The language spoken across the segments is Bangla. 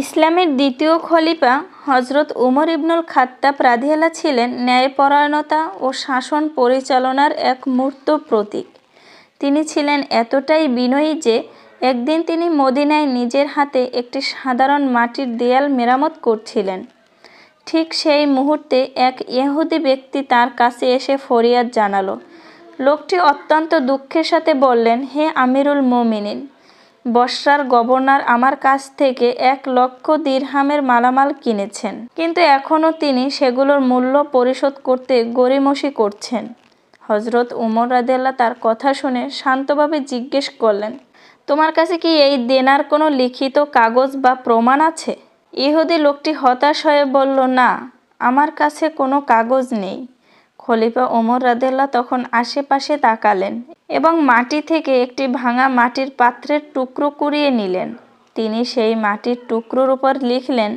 ইসলামের দ্বিতীয় খলিফা হজরত উমর ইবনুল খাত্তাব রাদিয়াল্লাহ ছিলেন ন্যায়পরায়ণতা ও শাসন পরিচালনার এক মূর্ত প্রতীক। তিনি ছিলেন এতটাই বিনয়ী যে একদিন তিনি মদিনায় নিজের হাতে একটি সাধারণ মাটির দেয়াল মেরামত করছিলেন। ঠিক সেই মুহূর্তে এক ইহুদি ব্যক্তি তার কাছে এসে ফরিয়াদ জানালো। লোকটি অত্যন্ত দুঃখের সাথে বললেন, হে আমিরুল মোমিনিন বসরার গভর্নর আমার কাছ থেকে এক লক্ষ দিরহামের মালামাল কিনেছেন। কিন্তু এখনও তিনি সেগুলোর মূল্য পরিশোধ করতে গড়িমসি করছেন। হজরত উমর রাদেল্লা তার কথা শুনে শান্তভাবে জিজ্ঞেস করলেন, তোমার কাছে কি এই দেনার কোনো লিখিত কাগজ বা প্রমাণ আছে? ইহুদি লোকটি হতাশ হয়ে বলল, না, আমার কাছে কোনো কাগজ নেই। খলিফা ওমর রাদেল্লা তখন আশেপাশে তাকালেন এবং মাটি থেকে একটি ভাঙা মাটির পাত্রের টুকরো কুড়িয়ে নিলেন। তিনি সেই মাটির টুকরোর উপর লিখলেন,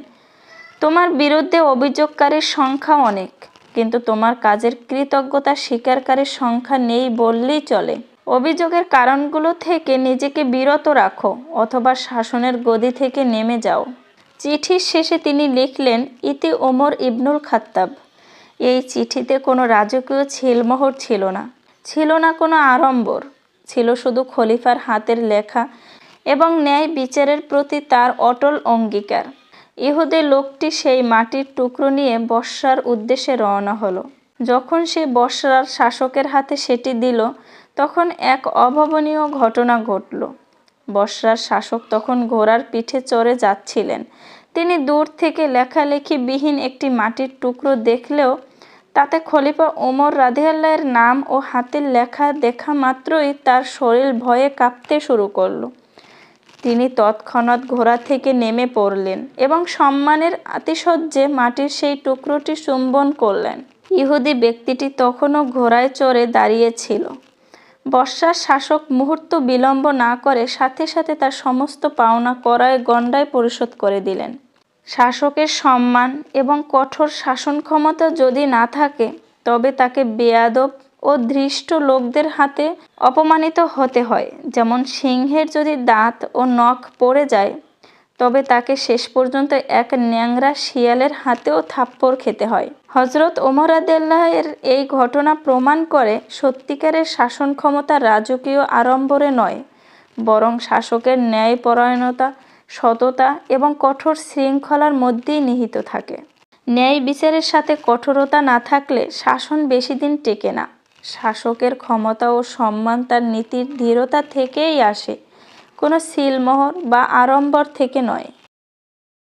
তোমার বিরুদ্ধে অভিযোগকারীর সংখ্যা অনেক, কিন্তু তোমার কাজের কৃতজ্ঞতা স্বীকারকারীর সংখ্যা নেই বললেই চলে। অভিযোগের কারণগুলো থেকে নিজেকে বিরত রাখো অথবা শাসনের গদি থেকে নেমে যাও। চিঠির শেষে তিনি লিখলেন, ইতি ওমর ইবনুল খাত্তাব। এই চিঠিতে কোনো রাজকীয় ছিলমোহর ছিল না। ছিল না কোনো আড়ম্বর। ছিল শুধু খলিফার হাতের লেখা এবং ন্যায় বিচারের প্রতি তার অটল অঙ্গীকার। ইহুদে লোকটি সেই মাটির টুকরো নিয়ে বর্ষার উদ্দেশ্যে রওনা হলো। যখন সে বর্ষার শাসকের হাতে সেটি দিল, তখন এক অভাবনীয় ঘটনা ঘটল। বর্ষার শাসক তখন ঘোড়ার পিঠে চড়ে যাচ্ছিলেন। তিনি দূর থেকে লেখালেখি বিহীন একটি মাটির টুকরো দেখলেও তাতে খলিফা ওমর রাধিয়াল্লাহের নাম ও হাতের লেখা দেখা মাত্রই তার শরীর ভয়ে কাঁপতে শুরু করল। তিনি তৎক্ষণাৎ ঘোড়া থেকে নেমে পড়লেন এবং সম্মানের আতিশয্যে মাটির সেই টুকরোটি চুম্বন করলেন। ইহুদি ব্যক্তিটি তখনও ঘোড়ায় চড়ে দাঁড়িয়েছিল বর্ষার শাসক মুহূর্ত বিলম্ব না করে সাথে সাথে তার সমস্ত পাওনা করায় গণ্ডায় পরিশোধ করে দিলেন। শাসকের সম্মান এবং কঠোর শাসন ক্ষমতা যদি না থাকে, তবে তাকে বেয়াদব ও ধৃষ্ট লোকদের হাতে অপমানিত হতে হয়। যেমন সিংহের যদি দাঁত ও নখ পড়ে যায়, তবে তাকে শেষ পর্যন্ত এক ন্যাংরা শিয়ালের হাতেও থাপ্পড় খেতে হয়। হজরত ওমর আদাল্লাহের এই ঘটনা প্রমাণ করে সত্যিকারের শাসন ক্ষমতা রাজকীয় আড়ম্বরে নয়, বরং শাসকের ন্যায়পরায়ণতা সততা এবং কঠোর শৃঙ্খলার মধ্যেই নিহিত থাকে। ন্যায় বিচারের সাথে কঠোরতা না থাকলে শাসন বেশি দিন টেকে না। শাসকের ক্ষমতা ও সম্মান তার নীতির দৃঢ়তা থেকেই আসে। কোনো সিলমোহর বা আড়ম্বর থেকে নয়।